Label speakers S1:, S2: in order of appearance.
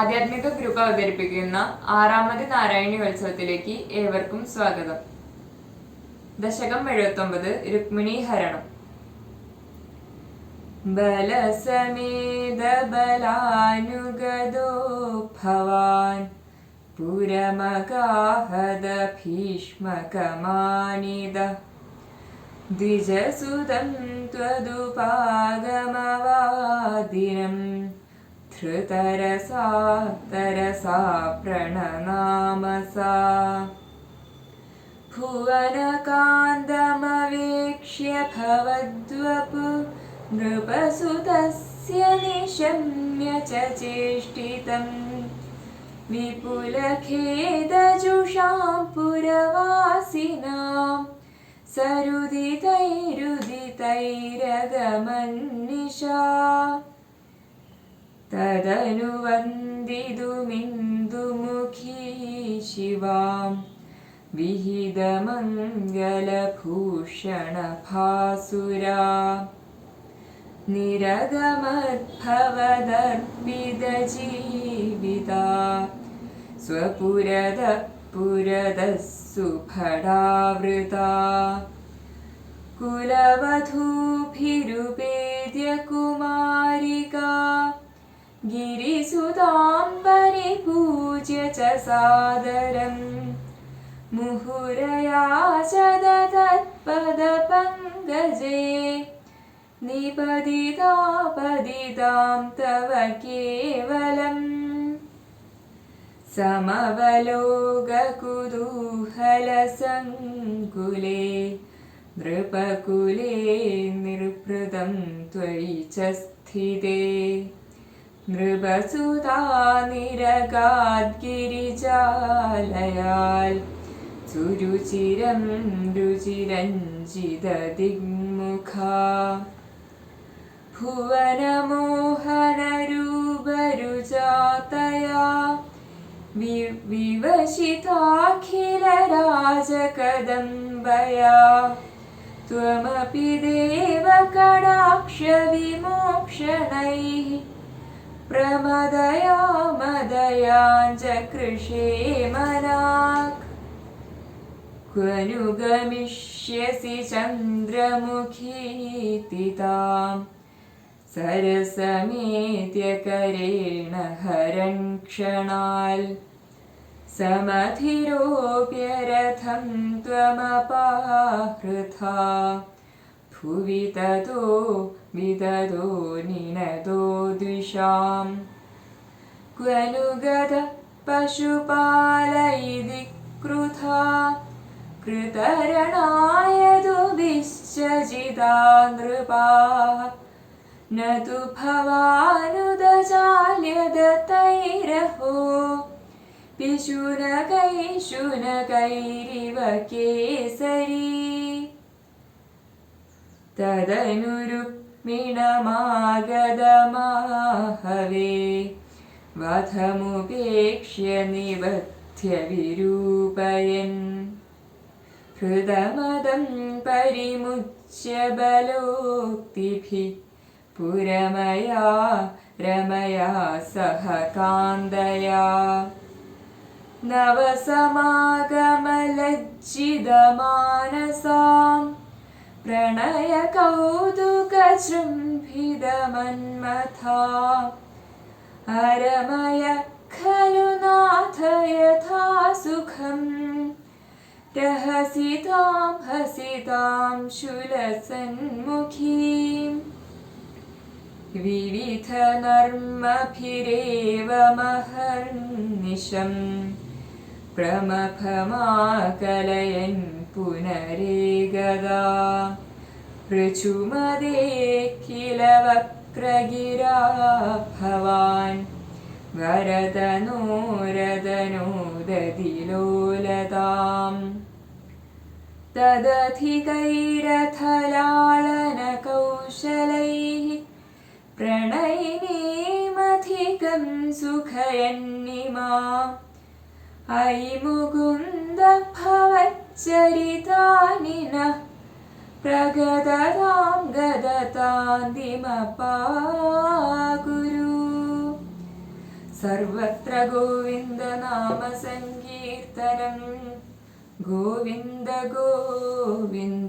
S1: ആധ്യാത്മിക ഗ്രൂപ്പ് അവതരിപ്പിക്കുന്ന ആറാമത് നാരായണി ഉത്സവത്തിലേക്ക് ഏവർക്കും സ്വാഗതം. ദശകം എഴുപത്തൊമ്പത് രുക്മിണി ഹരണം. ബലസമേത ബലാനുഗതോ ഭവാൻ പുരമകാഹത ഭീഷ്മകമാനിത ദ്വിജസുതം ത്വദുപാഗമവാദിനം धृतरसा तरसा प्रणनामसा भुवनकान्तमवेक्ष्य भवद्वपु नृपसुतस्य निशम्य च चेष्टितम् विपुलखेदजुषां पुरवासिनाम् सरुदितैरुदितैरगमन्निशा तदनुवन्दितुमिन्दुमुखी शिवां विहितमङ्गलभूषणभासुरा निरगमद्भवदर्पितजीविता स्वपुरदः पुरदः सुफलावृता कुलवधूभिरुपेद्य कुमारिका गिरिसुतां परिपूज्य च सादरम् मुहुरया च ददत्पदपङ्कजे निपदिता पदितां तव केवलम् समवलोककुतूहलसङ्कुले नृपकुले निर्भृतं त्वयि च स्थिते नृपसुता निरगाद्गिरिजालयाल् सुरुचिरं रुचिरञ्जितदिग्मुखा। भुवनमोहनरूपरुजातया विवशिताखिलराजकदम्बया। त्वमपि देव कडाक्षविमोक्षणैः प्रमदया मदयाञ्चकृषे मनाक् क्वनुगमिष्यसि चन्द्रमुखीति ताम् सरसमेत्यकरेण हरन् क्षणाल् समधिरोप्यरथं त्वमपाहृथा भुवि ततो विददो निनदो द्विषाम् क्वनुगत पशुपालयिदि क्रुधा कृतरणाय दुभिश्च जिता नृपाः न तु भवानुदजाल्यदतैरहो पिशुनकैशुनकैरिव केसरी तदनुरुक्मिणमागदमाहवे वधमुपेक्ष्य निबध्य विरूपयन् हृदमदं परिमुच्य बलोक्तिभिः पुरमया रमया सह कान्दया പ്രണയ കൗതുക ശൃംഭിതമന്മഥ അരമയ ഖലു നാഥ യഥാ സുഖം രഹസിതാം ഹസിതാം ശുലസന്മുഖീം. വിവിധനർമ്മഭിരേവ മഹർനിശം. പ്രമഭമാകലയൻ पुनरेगदा ऋचुमदे किल वक्रगिरा भवान् वरदनोरदनोदधिलोलताम् तदधिकैरथलाळनकौशलैः प्रणयिनीमधिकं सुखयन्निमा हरिमुकुन्दभवच्चरितानिनः प्रगदतां गदतान्तिमपागुरु सर्वत्र गोविन्दनामसङ्कीर्तनं गोविन्द गोविन्द